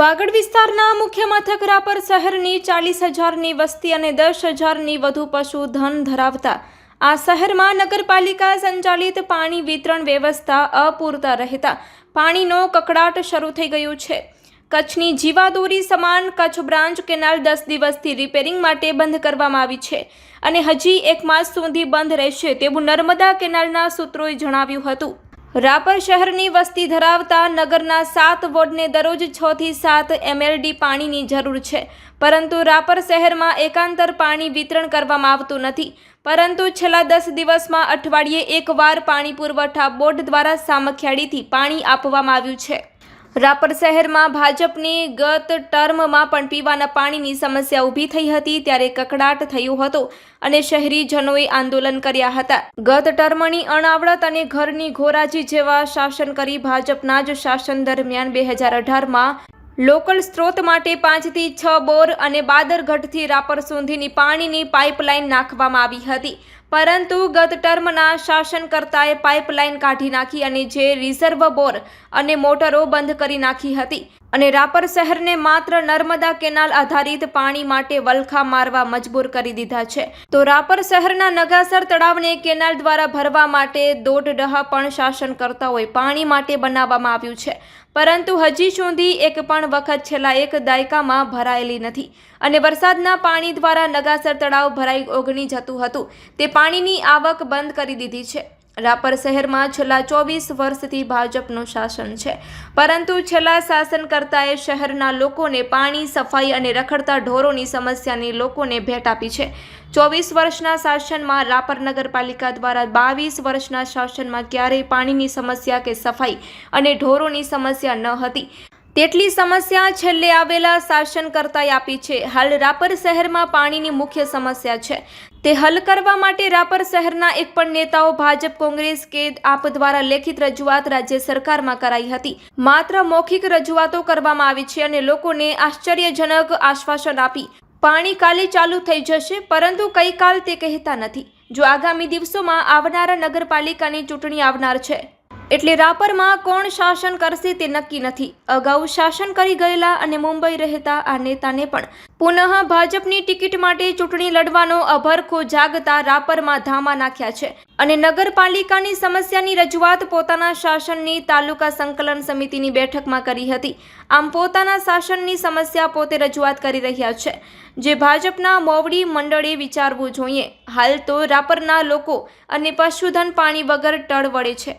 વાગડ વિસ્તારના મુખ્ય મથક રાપર શહેરની ચાલીસ હજારની વસ્તી અને દસ હજારની વધુ પશુધન ધરાવતા. આ શહેરમાં નગરપાલિકા સંચાલિત પાણી વિતરણ વ્યવસ્થા અપૂરતા રહેતા. પાણીનો કકડાટ શરૂ થઈ ગયું છે. કચ્છની જીવાદોરી સમાન કચ્છ બ્રાન્ચ કેનાલ દસ દિવસથી રિપેરિંગ માટે બંધ કરવામાં આવી છે અને હજી એક માસ સુધી બંધ રહેશે તેવું નર્મદા કેનાલના સૂત્રોએ જણાવ્યું હતું. રાપર શહેરની વસ્તી ધરાવતા નગરના સાત વોર્ડને દરરોજ છ થી સાત એમએલડી પાણીની જરૂર છે. પરંતુ રાપર શહેરમાં એકાંતર પાણી વિતરણ કરવામાં આવતું નથી. પરંતુ છેલ્લા દસ દિવસમાં અઠવાડિયે એકવાર પાણી પુરવઠા બોર્ડ દ્વારા સામખિયાળીથી પાણી આપવામાં આવ્યું છે. રાપર શહેરમાં ભાજપની ગત ટર્મમાં પણ પીવાના પાણીની સમસ્યા ઊભી થઈ હતી, ત્યારે કકડાટ થયો હતો અને શહેરીજનોએ આંદોલન કર્યા હતા. ગત ટર્મની અણાવડત અને ઘરની ઘોરાજી જેવા શાસન કરી ભાજપના જ શાસન દરમિયાન બે હજાર અઢારમાં લોકલ સ્ત્રોત માટે પાંચથી છ બોર અને બાદરગઢથી રાપર સુધીની પાણીની પાઇપલાઇન નાખવામાં આવી હતી. પરંતુ ગત ટર્મના શાસનકર્તાએ પાઇપલાઇન કાઢી નાખી અને જે રિઝર્વ બોર અને મોટરો બંધ કરી નાખી હતી અને રાપર શહેરને માત્ર નર્મદા કેનાલ આધારિત પાણી માટે વલખા મારવા મજબૂર કરી દીધા છે. તો રાપર શહેરના નગાસર તળાવને કેનાલ દ્વારા ભરવા માટે દોઢ પણ શાસનકર્તાઓએ પાણી માટે બનાવવામાં આવ્યું છે. પરંતુ હજી સુધી એક પણ વખત છેલ્લા એક દાયકામાં ભરાયેલી નથી. અને વરસાદના પાણી દ્વારા નગાસર તળાવ ભરાઈ ઓગળી જતું હતું. તે પાણીની આવક બંધ કરી દીધી છે. રાપર શહેરમાં છેલ્લા ચોવીસ વર્ષથી ભાજપનું શાસન છે. પરંતુ છેલ્લા શાસનકર્તાએ શહેરના લોકોને પાણી, સફાઈ અને રખડતા ઢોરોની સમસ્યાની લોકોને ભેટ આપી છે. ચોવીસ વર્ષના શાસનમાં રાપર નગરપાલિકા દ્વારા બાવીસ વર્ષના શાસનમાં ક્યારેય પાણીની સમસ્યા કે સફાઈ અને ઢોરોની સમસ્યા ન હતી. તેટલી સમસ્યા છેલ્લે આવેલા શાસનકર્તાએ આપી છે. હાલ રાપર શહેરમાં પાણીની મુખ્ય સમસ્યા છે. તે હલ કરવા માટે રાપર શહેરના એક પણ નેતાઓ ભાજપ, કોંગ્રેસ કે આપ દ્વારા લેખિત રજૂઆત રાજ્ય સરકારમાં કરાઈ હતી. માત્ર મૌખિક રજૂઆતો કરવામાં આવી છે અને લોકોને આશ્ચર્યજનક આશ્વાસન આપી. પાણી કાલે ચાલુ થઈ જશે, પરંતુ કઈ કાલ તે કહેતા નથી. જો આગામી દિવસોમાં આવનારા નગરપાલિકાની ચૂંટણી આવનાર છે. એટલે રાપરમાં કોણ શાસન કરશે તે નક્કી નથી. અગાઉ શાસન કરી ગયેલા અને મુંબઈ રહેતા આ નેતાને પણ પુનઃ ભાજપની ટિકિટ માટે ચૂંટણી લડવાનો અભરખો જાગતા રાપરમાં ધામા નાખ્યા છે અને નગરપાલિકાની સમસ્યાની રજૂઆત પોતાના શાસનની તાલુકા સંકલન સમિતિની બેઠકમાં કરી હતી. આમ પોતાના શાસનની સમસ્યા પોતે રજૂઆત કરી રહ્યા છે. જે ભાજપના મોવડી મંડળે વિચારવું જોઈએ. હાલ તો રાપરના લોકો અને પશુધન પાણી વગર ટળ વળે છે.